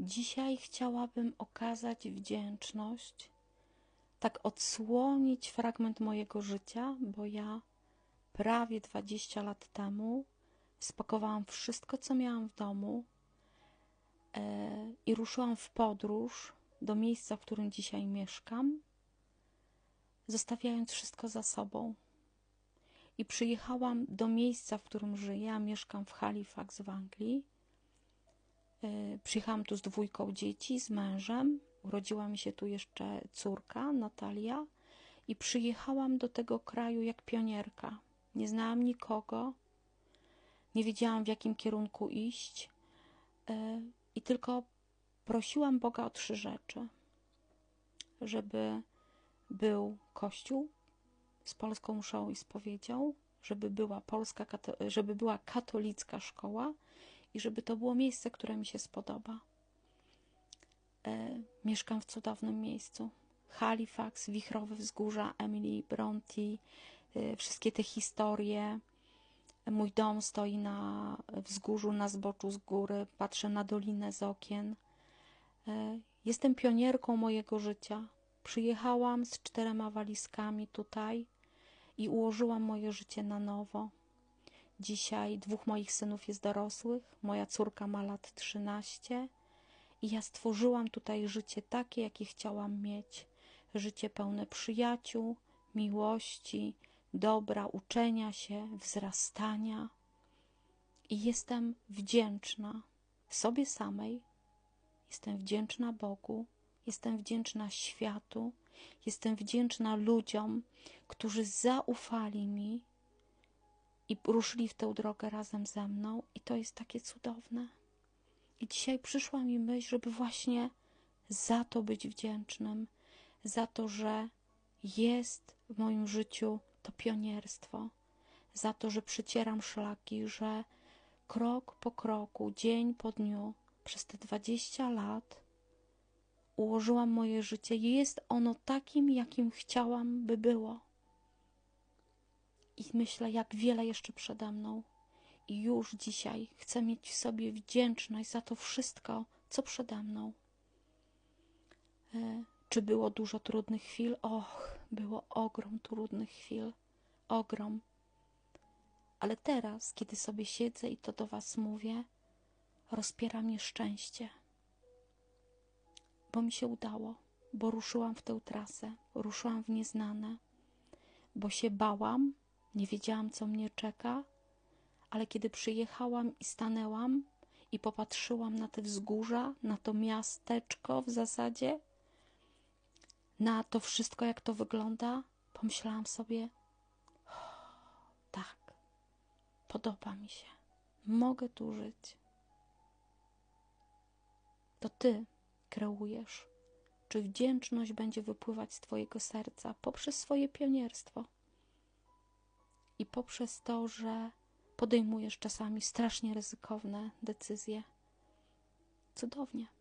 Dzisiaj chciałabym okazać wdzięczność, tak odsłonić fragment mojego życia, bo ja prawie 20 lat temu spakowałam wszystko, co miałam w domu e, i ruszyłam w podróż do miejsca, w którym dzisiaj mieszkam, zostawiając wszystko za sobą. I przyjechałam do miejsca, w którym żyję. Ja mieszkam w Halifax w Anglii. E, przyjechałam tu z dwójką dzieci, z mężem. Urodziła mi się tu jeszcze córka, Natalia. I przyjechałam do tego kraju jak pionierka. Nie znałam nikogo, nie wiedziałam w jakim kierunku iść e, i tylko prosiłam Boga o trzy rzeczy: żeby był kościół z polską mszą i spowiedzią, żeby była polska, żeby była katolicka szkoła i żeby to było miejsce, które mi się spodoba. E, mieszkam w cudownym miejscu. Halifax, Wichrowe Wzgórza, Emily Bronte, e, wszystkie te historie. Mój dom stoi na wzgórzu, na zboczu z góry, patrzę na dolinę z okien. E, jestem pionierką mojego życia. Przyjechałam z czterema walizkami tutaj i ułożyłam moje życie na nowo. Dzisiaj dwóch moich synów jest dorosłych, moja córka ma lat 13 i ja stworzyłam tutaj życie takie, jakie chciałam mieć. Życie pełne przyjaciół, miłości, dobra, uczenia się, wzrastania. I jestem wdzięczna sobie samej, jestem wdzięczna Bogu, jestem wdzięczna światu, jestem wdzięczna ludziom, którzy zaufali mi i ruszyli w tę drogę razem ze mną, i to jest takie cudowne. I dzisiaj przyszła mi myśl, żeby właśnie za to być wdzięcznym, za to, że jest w moim życiu to pionierstwo, za to, że przycieram szlaki, że krok po kroku, dzień po dniu, przez te 20 lat ułożyłam moje życie i jest ono takim, jakim chciałam, by było. I myślę, jak wiele jeszcze przede mną. I już dzisiaj chcę mieć w sobie wdzięczność za to wszystko, co przede mną. E, czy było dużo trudnych chwil? Och, było ogrom trudnych chwil. Ogrom. Ale teraz, kiedy sobie siedzę i to do Was mówię, rozpiera mnie szczęście. Bo mi się udało, bo ruszyłam w tę trasę, ruszyłam w nieznane, bo się bałam, nie wiedziałam, co mnie czeka, ale kiedy przyjechałam i stanęłam i popatrzyłam na te wzgórza, na to miasteczko w zasadzie, na to wszystko, jak to wygląda, pomyślałam sobie: tak, podoba mi się, mogę tu żyć. To ty kreujesz, czy wdzięczność będzie wypływać z Twojego serca poprzez swoje pionierstwo i poprzez to, że podejmujesz czasami strasznie ryzykowne decyzje. Cudownie.